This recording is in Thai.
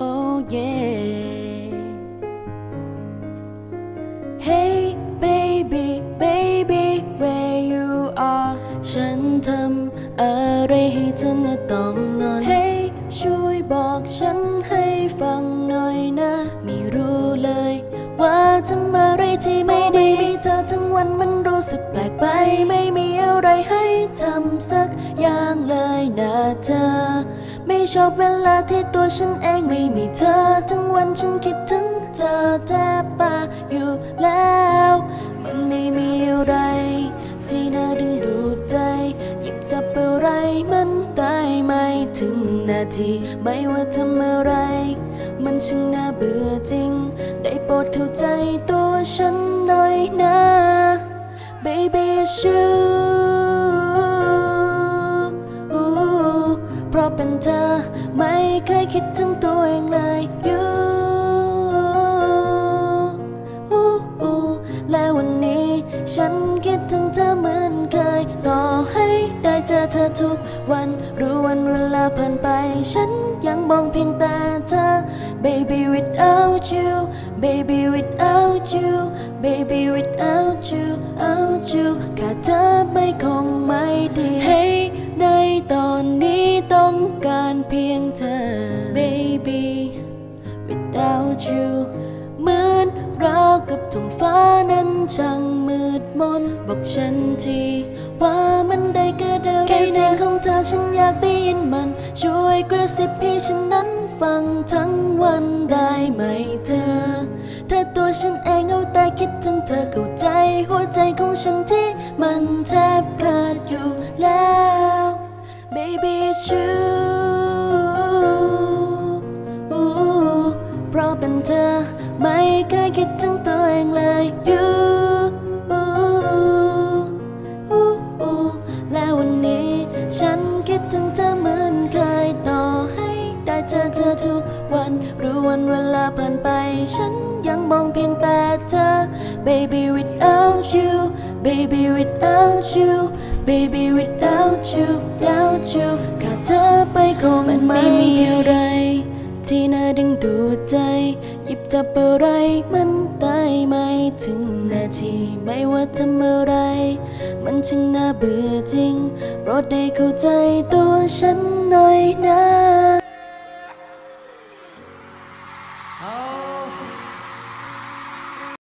oh yeah Hey baby baby where you are ฉันทำอะไรให้เธอน่ะต้องนอน Hey ช่วยบอกฉันให้ฟังหน่อยนะ ไม่รู้เลย ว่าทำอะไรที่ไม่ดีมีเธอทั้งวันมันรู้สึกแปลกไป ไม่มีอะไรให้ทำสักอย่างเลยนะเธอ ไม่ชอบเวลาที่ตัวฉันเองไม่มีเธอ ทั้งวันฉันคิดถึงเธอแทบปาอยู่แล้ว มันไม่มีอะไร ที่น่าดึงดูดใจหยิบจับอะไรมันได้ไม่ถึงนาที ไม่ว่าทำอะไร มันช่างน่าเบื่อจริง ได้โปรดเข้าใจตัวฉันหน่อยนะ เป็นเธอ ไม่เคยคิดถึงตัวเองเลย you และวันนี้ฉันคิดถึงเธอเหมือนเคย ต่อให้ได้เจอเธอทุกวัน รู้วันเวลาผ่านไป ฉันยังมองเพียงแต่เธอ baby without you baby without you baby without you out you ขาดเธอไม่คงไม่ดี เพียงเธอ baby without you เหมือนราวกับท้องฟ้านั้นช่างมืดมน บอกฉันทีว่ามันได้เกิดอะไรแค่เสียงของเธอฉันอยากได้ยินมัน ช่วยกระซิบให้ฉันนั้นฟังทั้งวันได้ไหมเธอ ถ้าตัวฉันเองเอาแต่คิดถึงเธอเข้าใจหัวใจของฉันที่มันแทบขาดอยู่แล้ว baby it's you คิดถึงตัวเองเลย you และวันนี้ ฉันคิดถึงเธอเหมือนเคยต่อให้ได้เจอเธอทุกวันรู้วันเวลาผ่านไป ฉันยังมองเพียงแต่เธอ baby without you baby without you baby without you without you ขาดเธอไปคงไม่มีอะไร ที่น่าดึงดูดใจ หยิบจับอะไรมันได้ไม่ถึงนาทีไม่ว่าทำอะไร มันช่างน่าเบื่อจริง โปรดได้เข้าใจตัวฉันหน่อยนะ